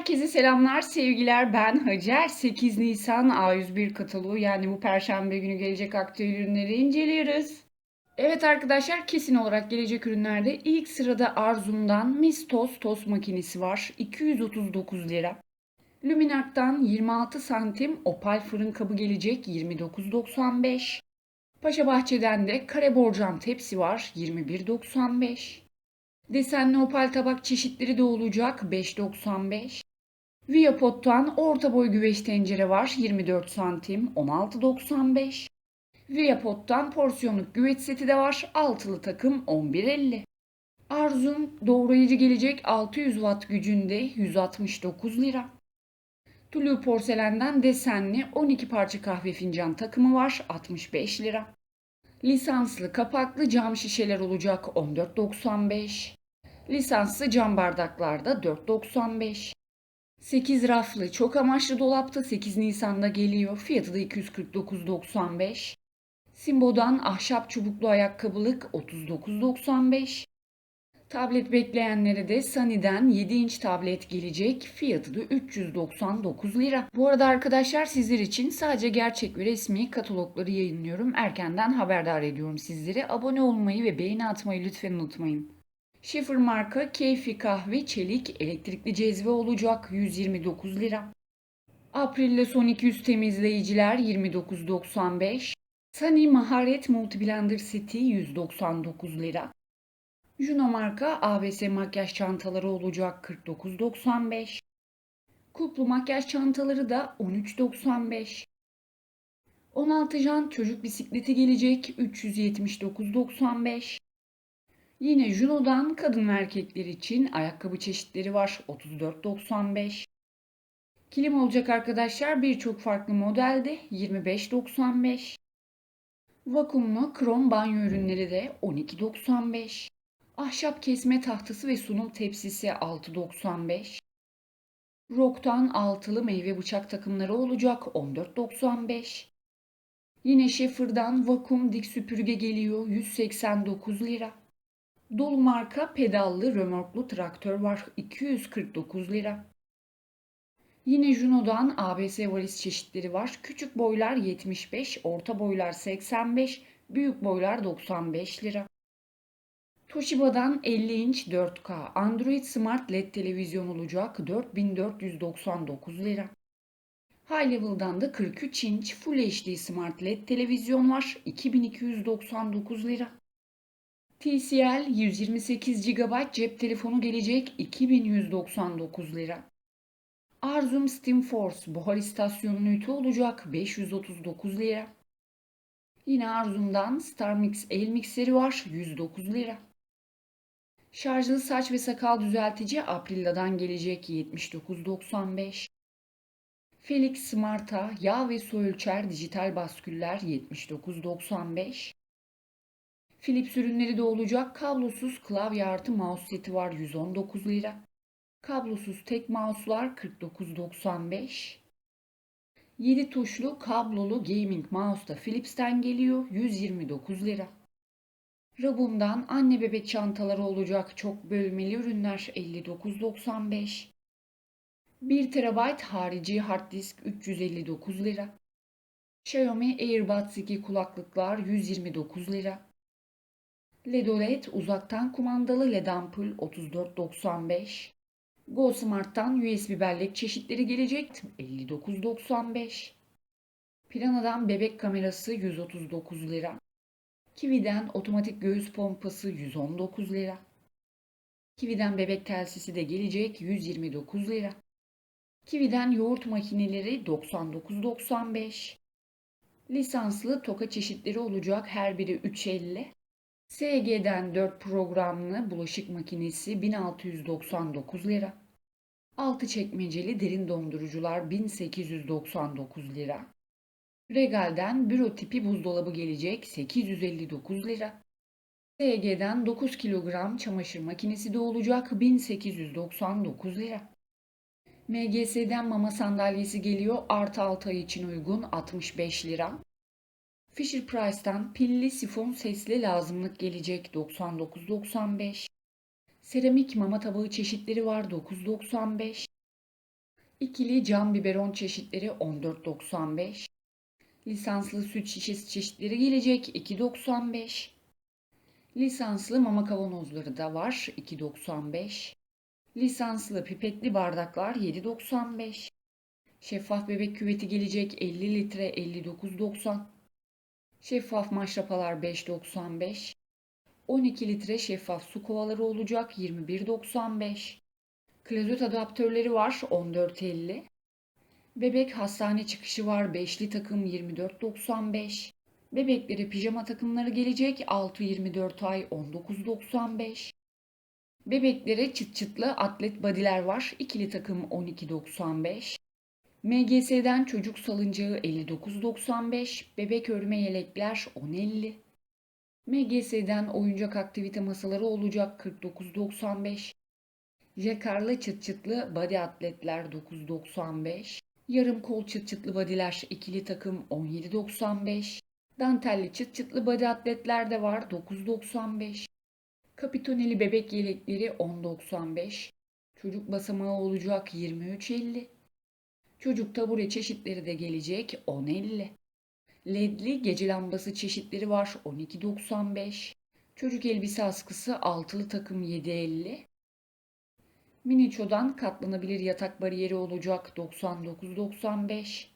Herkese selamlar, sevgiler. Ben Hacer. 8 Nisan A101 kataloğu yani bu perşembe günü gelecek aktüel ürünleri inceliyoruz. Evet arkadaşlar kesin olarak gelecek ürünlerde ilk sırada Arzum'dan Miss Tost tost makinesi var. 239 lira. Luminark'tan 26 santim opal fırın kabı gelecek 29.95. Paşa Bahçe'den de kare borcam tepsi var 21.95. Desenli opal tabak çeşitleri de olacak 5.95. Viapot'tan orta boy güveç tencere var 24 santim 16.95. Viapot'tan porsiyonluk güveç seti de var altılı takım 11.50. Arzum doğrayıcı gelecek 600 watt gücünde 169 lira. Tulu porselenden desenli 12 parça kahve fincan takımı var 65 lira. Lisanslı kapaklı cam şişeler olacak 14.95. Lisanslı cam bardaklarda 4.95. 8 raflı çok amaçlı dolapta 8 Nisan'da geliyor. Fiyatı da 249.95. Simbo'dan ahşap çubuklu ayakkabılık 39.95. Tablet bekleyenlere de Sunny'den 7 inç tablet gelecek. Fiyatı da 399 lira. Bu arada arkadaşlar sizler için sadece gerçek ve resmi katalogları yayınlıyorum. Erkenden haberdar ediyorum sizleri. Abone olmayı ve beğeni atmayı lütfen unutmayın. Schiffer marka keyfi kahve çelik elektrikli cezve olacak 129 lira. Aprilia Son 200 temizleyiciler 29.95. Sunny Maharet Multiblender seti 199 lira. Juno marka ABS makyaj çantaları olacak 49.95. Kuplu makyaj çantaları da 13.95. 16 jant çocuk bisikleti gelecek 379.95. Yine Juno'dan kadın ve erkekler için ayakkabı çeşitleri var 34.95. Kilim olacak arkadaşlar birçok farklı modelde 25.95. Vakumlu krom banyo ürünleri de 12.95. Ahşap kesme tahtası ve sunum tepsisi 6.95. Rock'tan altılı meyve bıçak takımları olacak 14.95. Yine Schaefer'dan vakum dik süpürge geliyor 189 lira. Dolu marka pedallı römorklu traktör var 249 lira. Yine Juno'dan ABS valiz çeşitleri var. Küçük boylar 75, orta boylar 85, büyük boylar 95 lira. Toshiba'dan 50 inç 4K Android Smart LED televizyon olacak 4499 lira. High Level'dan da 43 inç Full HD Smart LED televizyon var 2299 lira. TCL 128 GB cep telefonu gelecek 2199 lira. Arzum Steam Force buhar istasyonu ünite olacak 539 lira. Yine Arzum'dan StarMix el mikseri var 109 lira. Şarjlı saç ve sakal düzeltici Aprilia'dan gelecek 79.95. Felix Smart'a yağ ve su ölçer dijital basküller 79.95. Philips ürünleri de olacak kablosuz klavye artı mouse seti var 119 lira. Kablosuz tek mouse'lar 49.95. 7 tuşlu kablolu gaming mouse da Philips'ten geliyor 129 lira. Rabun'dan anne bebek çantaları olacak çok bölmeli ürünler 59.95. 1 TB harici hard disk 359 lira. Xiaomi AirBuds 2 kulaklıklar 129 lira. LED uzaktan kumandalı LED ampul 34.95. Go Smart'tan USB bellek çeşitleri gelecek 59.95. Plana'dan bebek kamerası 139 lira. Kiwi'den otomatik göğüs pompası 119 lira. Kiwi'den bebek telsisi de gelecek 129 lira. Kiwi'den yoğurt makineleri 99.95. Lisanslı toka çeşitleri olacak her biri 3.50. SG'den 4 programlı bulaşık makinesi 1699 lira. Altı çekmeceli derin dondurucular 1899 lira. Regal'den büro tipi buzdolabı gelecek 859 lira. SG'den 9 kilogram çamaşır makinesi de olacak 1899 lira. MGS'den mama sandalyesi geliyor artı 6 ay için uygun 65 lira. Fisher Price'tan pilli sifon sesli lazımlık gelecek 99.95. Seramik mama tabağı çeşitleri var 9.95. İkili cam biberon çeşitleri 14.95. Lisanslı süt şişesi çeşitleri gelecek 2.95. Lisanslı mama kavanozları da var 2.95. Lisanslı pipetli bardaklar 7.95. Şeffaf bebek küveti gelecek 50 litre 59.90. Şeffaf maşrapalar 5.95. 12 litre şeffaf su kovaları olacak 21.95. Klozet adaptörleri var 14.50. Bebek hastane çıkışı var 5'li takım 24.95. Bebeklere pijama takımları gelecek 6-24 ay 19.95. Bebeklere çıt çıtlı atlet body'ler var. ikili takım 12.95. MGS'den çocuk salıncağı 59.95. Bebek örme yelekler 10.50. MGS'den oyuncak aktivite masaları olacak 49.95. Jakarlı çıt çıtlı body atletler 9.95. Yarım kol çıt çıtlı bodyler ikili takım 17.95. Dantelli çıt çıtlı body atletler de var 9.95. Kapitoneli bebek yelekleri 10.95. Çocuk basamağı olacak 23.50. Çocuk tabure çeşitleri de gelecek 10.50. Ledli gece lambası çeşitleri var 12.95. Çocuk elbise askısı altılı takım 7.50. Miniço'dan katlanabilir yatak bariyeri olacak 99.95.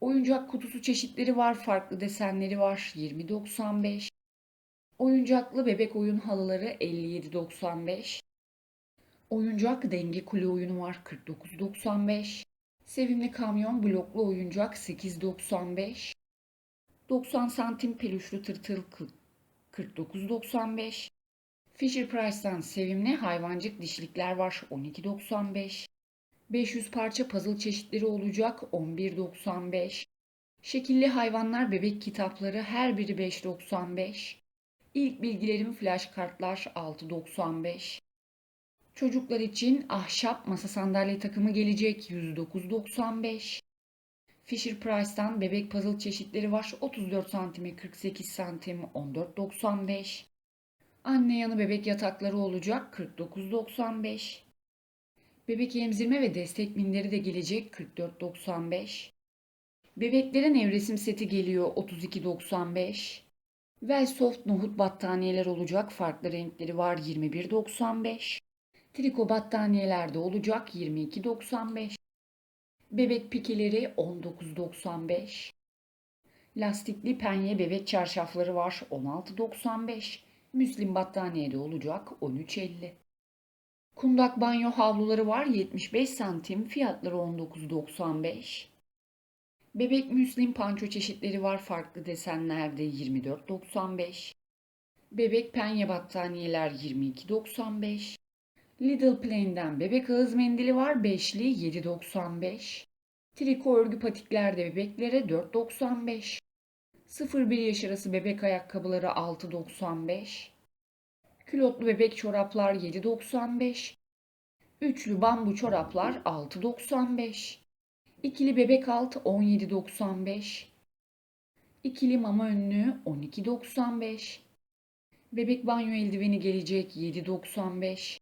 Oyuncak kutusu çeşitleri var, farklı desenleri var 20.95. Oyuncaklı bebek oyun halıları 57.95. Oyuncak denge kule oyunu var 49.95. Sevimli kamyon bloklu oyuncak 8.95. 90 santim peluşlu tırtıl 49.95. Fisher Price'tan sevimli hayvancık dişlikler var 12.95. 500 parça puzzle çeşitleri olacak 11.95. Şekilli hayvanlar bebek kitapları her biri 5.95. İlk bilgilerim flash kartlar 6.95. Çocuklar için ahşap masa sandalye takımı gelecek 109.95. Fisher Price'tan bebek puzzle çeşitleri var 34 santime 48 santim 14.95. Anne yanı bebek yatakları olacak 49.95. Bebek emzirme ve destek minderi de gelecek 44.95. Bebeklerin nevresim seti geliyor 32.95. Velsoft nohut battaniyeler olacak farklı renkleri var 21.95. Triko battaniyeler de olacak 22.95. Bebek pikeleri 19.95. Lastikli penye bebek çarşafları var 16.95. Müslim battaniye de olacak 13.50. Kundak banyo havluları var 75 santim fiyatları 19.95. Bebek müslim panço çeşitleri var farklı desenlerde 24.95. Bebek penye battaniyeler 22.95. Lidl Plain'den bebek ağız mendili var 5'li 7.95. Triko örgü patikler de bebeklere 4.95. 0-1 yaş arası bebek ayakkabıları 6.95. Külotlu bebek çoraplar 7.95. Üçlü bambu çoraplar 6.95. İkili bebek alt 17.95. İkili mama önlüğü 12.95. Bebek banyo eldiveni gelecek 7.95.